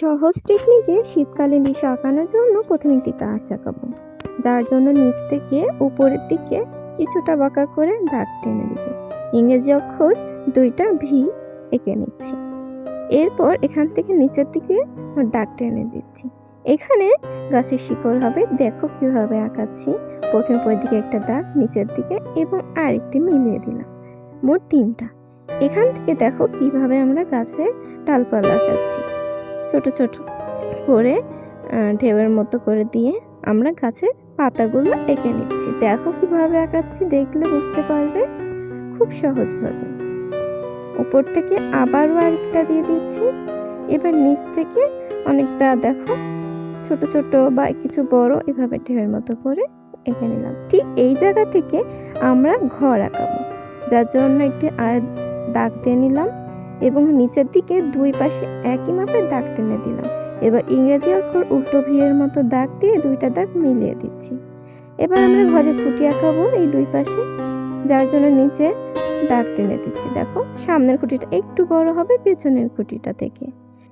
সহজ টেকনিকে শীতকালীন দৃশ্য আঁকানোর জন্য প্রথমে একটি গাছ আঁকাবো। যার জন্য নিচ থেকে উপরের দিকে কিছুটা বাঁকা করে দাগ টেনে দিব। ইংরেজি অক্ষর দুইটা ভি এঁকে নিচ্ছি। এরপর এখান থেকে নিচের দিকে দাগ টেনে দিচ্ছি। এখানে গাছের শিকড় হবে, দেখো কীভাবে আঁকাচ্ছি। প্রথম উপরের দিকে একটা দাগ, নিচের দিকে এবং আরেকটি মিলিয়ে দিলাম। মোট তিনটা। এখান থেকে দেখো কীভাবে আমরা গাছের ডালপালা আঁকাচ্ছি। ছোট ছোট করে ঢেউয়ের মতো করে দিয়ে আমরা গাছের পাতাগুলো এঁকে নিচ্ছি। দেখো কীভাবে আঁকাচ্ছি, দেখলে বুঝতে পারবে। খুব সহজভাবে। উপর থেকে আবারও আরেকটা দিয়ে দিচ্ছি। এবার নিচ থেকে অনেকটা, দেখো, ছোট ছোট বা কিছু বড় এভাবে ঢেউয়ের মতো করে এঁকে নিলাম। ঠিক এই জায়গা থেকে আমরা ঘর আঁকাবো। যার জন্য একটি আর দাগ দিয়ে নিলাম। এবং নিচের দিকে দুই পাশে একই মাপের দাগ টেনে দিলাম। এবার ইংরেজি অক্ষর উল্টো ভিয়ের মতো দাগ দিয়ে দুইটা দাগ মিলিয়ে দিচ্ছি। এবার আমরা ঘরে খুঁটি আঁকাবো এই দুই পাশে, যার জন্য নিচে দাগ টেনে দিচ্ছি। দেখো, সামনের খুঁটিটা একটু বড় হবে, পেছনের খুঁটিটা থেকে।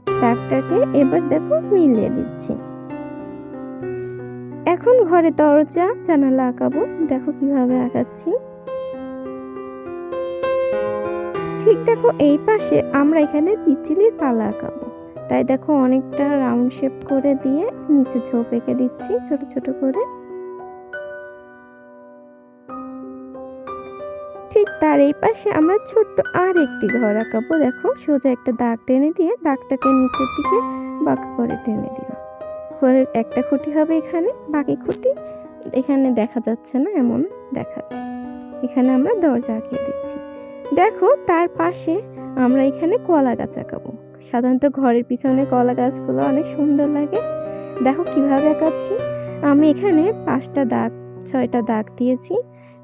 দাগটাকে এবার দেখো মিলিয়ে দিচ্ছি। এখন ঘরে দরজা, জানালা আঁকাবো। দেখো কীভাবে আঁকাচ্ছি। ঠিক দেখো, এই পাশে আমরা এখানে পিচিলির পালা আঁকাবো। তাই দেখো, অনেকটা রাউন্ড শেপ করে দিয়ে নিচে ঝোপ এঁকে দিচ্ছি, ছোট ছোট করে। ঠিক তার এই পাশে আমরা ছোট্ট আর একটি ঘর আঁকাবো। দেখো, সোজা একটা দাগ টেনে দিয়ে দাগটাকে নিচের দিকে বাঁকা করে টেনে দিলাম। ঘরের একটা খুঁটি হবে এখানে, বাকি খুঁটি এখানে দেখা যাচ্ছে না, এমন দেখাবে। এখানে আমরা দরজা আঁকিয়ে দিচ্ছি। দেখো, তার পাশে আমরা এখানে কলা গাছ আঁকাবো। সাধারণত ঘরের পিছনে কলা গাছগুলো অনেক সুন্দর লাগে। দেখো কীভাবে আঁকাচ্ছি। আমি এখানে পাঁচটা দাগ, ছয়টা দাগ দিয়েছি।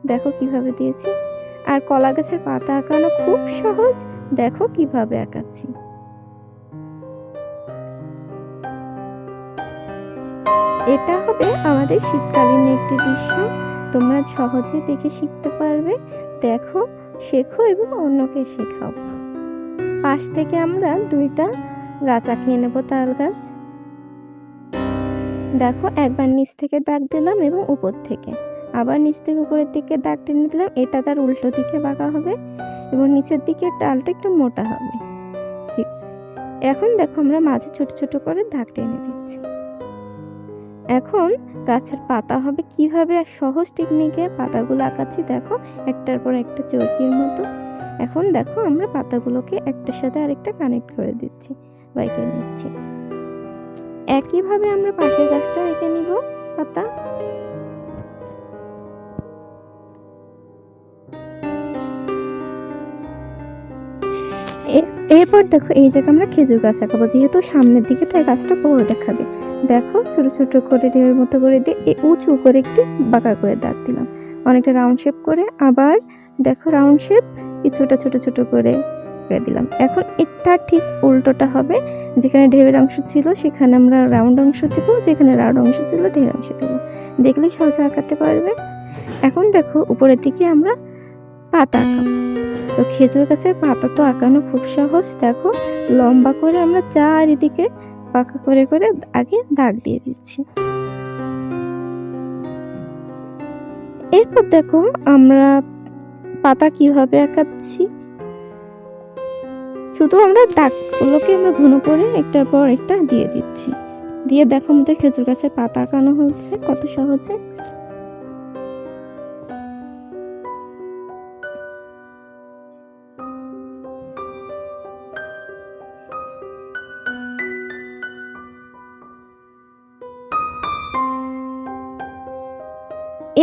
দেখো কীভাবে দিয়েছি। আর কলা গাছের পাতা আঁকানো খুব সহজ। দেখো কীভাবে আঁকাচ্ছি। এটা হবে আমাদের শীতকালীন একটি দৃশ্য। তোমরা সহজে দেখে শিখতে পারবে। দেখো শেখো এবং অন্যকে শেখাও। পাশ থেকে আমরা দুইটা গাছ আঁকিয়ে নেব তাল গাছ। দেখো, একবার নিচ থেকে দাগ দিলাম এবং উপর থেকে। আবার নিচ থেকে উপরের দিকে দাগ টেনে দিলাম, এটা তার উল্টো দিকে বাঁকা হবে এবং নিচের দিকে ডালটা একটু মোটা হবে। এখন দেখো, আমরা মাঝে ছোট ছোট করে দাগ টেনে দিচ্ছি। এখন গাছের পাতা হবে কীভাবে সহজ টেকনিকে পাতাগুলো আঁকাচ্ছি দেখো, একটার পর একটা চৌকির মতো। এখন দেখো আমরা পাতাগুলোকে একটার সাথে আরেকটা কানেক্ট করে দিচ্ছি বা এঁকে নিচ্ছি। একইভাবে আমরা পাশের গাছটা এঁকে নিব। এরপর দেখো, এই জায়গায় আমরা খেজুর গাছ আঁকাবো যেহেতু সামনের দিকে তাই গাছটা বড় দেখাবে। দেখো, ছোট ছোট করে ঢেউয়ের মতো করে দিয়ে উঁচু করে একটি বাঁকা করে দাগ দিলাম। অনেকটা রাউন্ড শেপ করে আবার দেখো, রাউন্ড শেপ কিছুটা ছোট ছোট করে করে দিলাম। এখন এটা ঠিক উল্টোটা হবে। যেখানে ঢেউয়ের অংশ ছিল, সেখানে আমরা রাউন্ড অংশ দেব। যেখানে রাউন্ড অংশ ছিল, ঢেউয়ের অংশ দেবো। দেখলে সহজে আঁকাতে পারবে। এখন দেখো, উপরের দিকে আমরা পাতা আঁকাবো। তো খেজুর গাছের পাতা তো আঁকানো খুব সহজ, দেখো। লম্বা করে আমরা চারিদিকে পাকা করে করে আগে দাগ দিয়ে দিচ্ছি। এরপর দেখো আমরা পাতা কীভাবে আঁকাচ্ছি। শুধু আমরা দাগগুলোকে আমরা ঘন করে একটার পর একটা দিয়ে দিচ্ছি। দিয়ে দেখো আমাদের খেজুর গাছের পাতা আঁকানো হচ্ছে, কত সহজে।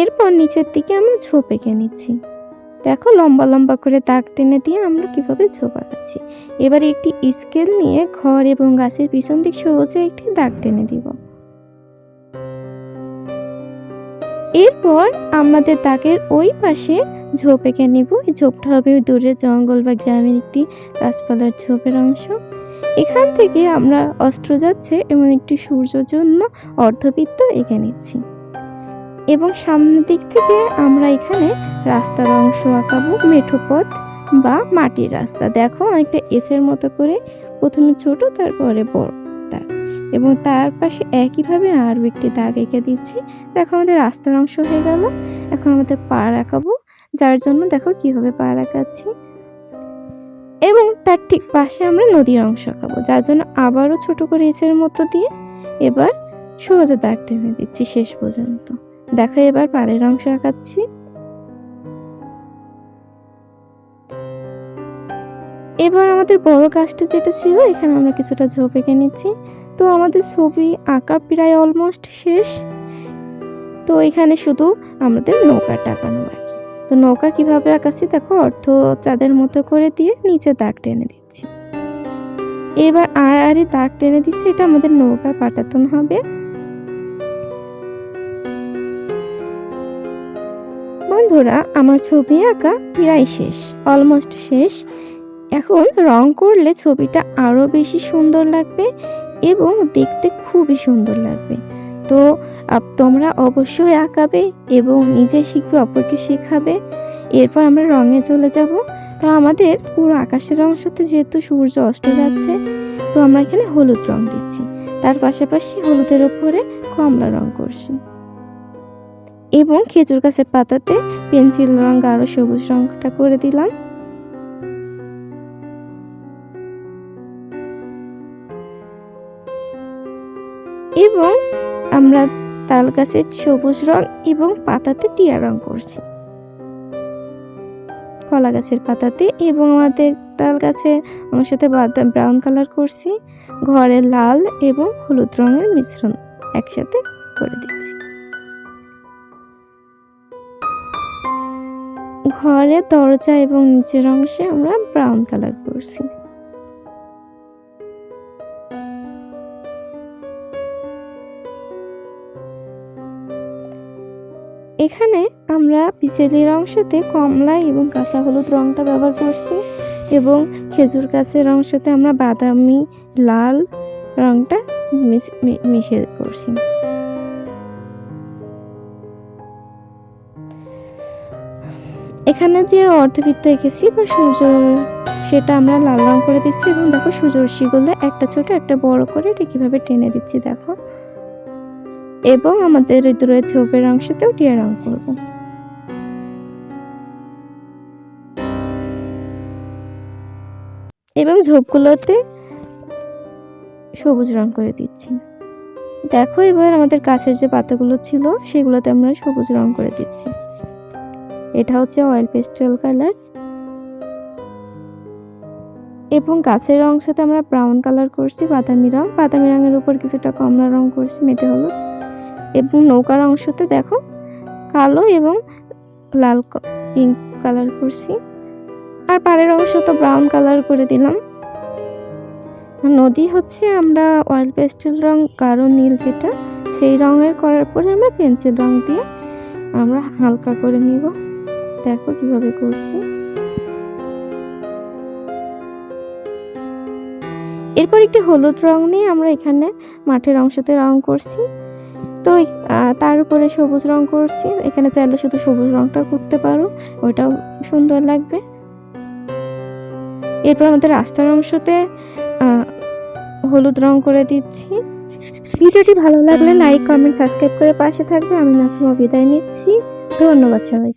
এরপর নিচের দিকে আমরা ঝোপ এঁকে নিচ্ছি। দেখো, লম্বা লম্বা করে দাগ টেনে দিয়ে আমরা কীভাবে ঝোপ আঁকাচ্ছি। এবার একটি স্কেল নিয়ে ঘর এবং গাছের পিছন দিক সহজে একটি দাগ টেনে দিব। এরপর আমাদের দাগের ওই পাশে ঝোপ এঁকে নিব। এই ঝোপটা হবে দূরের জঙ্গল বা গ্রামের একটি গাছপালার ঝোপের অংশ। এখান থেকে আমরা অস্ত্র যাচ্ছে এবং একটি সূর্যর জন্য অর্ধবৃত্ত এঁকে নিচ্ছি। এবং সামনের দিক থেকে আমরা এখানে রাস্তার অংশ আঁকাবো, মেঠো পথ বা মাটির রাস্তা। দেখো অনেকটা এসের মতো করে প্রথমে ছোট, তারপরে বড় দাগ এবং তার পাশে একইভাবে আরও একটি দাগ এঁকে দিচ্ছি। দেখো আমাদের রাস্তার অংশ হয়ে গেল। এখন আমাদের পা আঁকাবো, যার জন্য দেখো কীভাবে পা আঁকাচ্ছি। এবং তার ঠিক পাশে আমরা নদীর অংশ আঁকাবো, যার জন্য আবারও ছোট করে এসের মতো দিয়ে এবার সোজা দাগ টেনে দিচ্ছি শেষ পর্যন্ত। দেখো এবার পাড়ের অংশ আঁকাচ্ছি। এবার আমাদের বড় কাজটা যেটা ছিল, এখানে আমরা কিছুটা ঝোপ এঁকে নিচ্ছি। তো আমাদের ছবি আঁকা প্রায় অলমোস্ট শেষ। তো এখানে শুধু আমাদের নৌকা টাকানো বাকি। তো নৌকা কীভাবে আঁকাচ্ছি, দেখো, অর্ধ চাঁদের মতো করে দিয়ে নিচে দাগ টেনে দিচ্ছি। এবার আর আরে দাগ টেনে দিচ্ছি, এটা আমাদের নৌকার পাটাতন হবে। বন্ধুরা, আমার ছবি আঁকা প্রায় শেষ অলমোস্ট শেষ। এখন রং করলে ছবিটা আরও বেশি সুন্দর লাগবে এবং দেখতে খুবই সুন্দর লাগবে। তো তোমরা অবশ্যই আঁকাবে এবং নিজে শিখবে, অপরকে শেখাবে। এরপর আমরা রঙে চলে যাব। তো, আমাদের পুরো আকাশের অংশতে যেহেতু সূর্য অস্ত যাচ্ছে, তো আমরা এখানে হলুদ রং দিচ্ছি। তার পাশাপাশি হলুদের ওপরে কমলা রং করছি। এবং খেজুর গাছের পাতাতে পেন্সিল রং গাঢ় সবুজ রংটা করে দিলাম। এবং আমরা তাল গাছের সবুজ রং এবং পাতাতে টিয়া রং করছি। কলা গাছের পাতাতে এবং আমাদের তাল গাছের অংশতে বাদাম ব্রাউন কালার করছি। ঘরে লাল এবং হলুদ রঙের মিশ্রণ একসাথে করে দিচ্ছি। ঘরে দরজা এবং নিচের অংশে আমরা ব্রাউন কালার করছি এখানে আমরা পিচেলির অংশতে কমলা এবং কাঁচা হলুদ রংটা ব্যবহার করছি এবং খেজুর গাছের অংশতে আমরা বাদামি, লাল রংটা মিশ- করছি। এখানে যে অর্ধবৃত্ত এঁকেছি বা সূর্য, সেটা আমরা লাল রং করে দিচ্ছি এবং দেখো সূর্যরশ্মিগুলো একটা ছোট, একটা বড় করে এটা কীভাবে টেনে দিচ্ছি দেখো। এবং আমাদের দূরের ঝোপের অংশতেও টিয়া রং করব। এবং ঝোপগুলোতে সবুজ রং করে দিচ্ছি। দেখো এবার আমাদের কাছের যে পাতাগুলো ছিল, সেগুলোতে আমরা সবুজ রং করে দিচ্ছি। এটা হচ্ছে অয়েল পেস্টেল কালার এবং গাছের অংশতে আমরা ব্রাউন কালার করছি, বাদামি রং। বাদামি রঙের উপর কিছুটা কমলা রং করছি, মেটে হলুদ। এবং নৌকার অংশতে দেখো কালো এবং লাল পিঙ্ক কালার করছি। আর পাড়ের অংশ তো ব্রাউন কালার করে দিলাম। নদী হচ্ছে আমরা অয়েল পেস্টেল রং, গাঢ় নীল যেটা, সেই রঙের করার পরে আমরা পেন্সিল রং দিয়ে আমরা হালকা করে নিব। দেখো কীভাবে করছি। এরপর একটি হলুদ রং নিয়ে আমরা এখানে মাঠের অংশতে রং করছি। তো তার উপরে সবুজ রং করছি। এখানে চাইলে শুধু সবুজ রংটা করতে পারো ওইটাও সুন্দর লাগবে। এরপর আমাদের রাস্তার অংশতে আহ, হলুদ রং করে দিচ্ছি। ভিডিওটি ভালো লাগলে লাইক কমেন্ট সাবস্ক্রাইব করে পাশে থাকবে। আমি নাসমা বিদায় নিচ্ছি। ধন্যবাদ সবাইকে।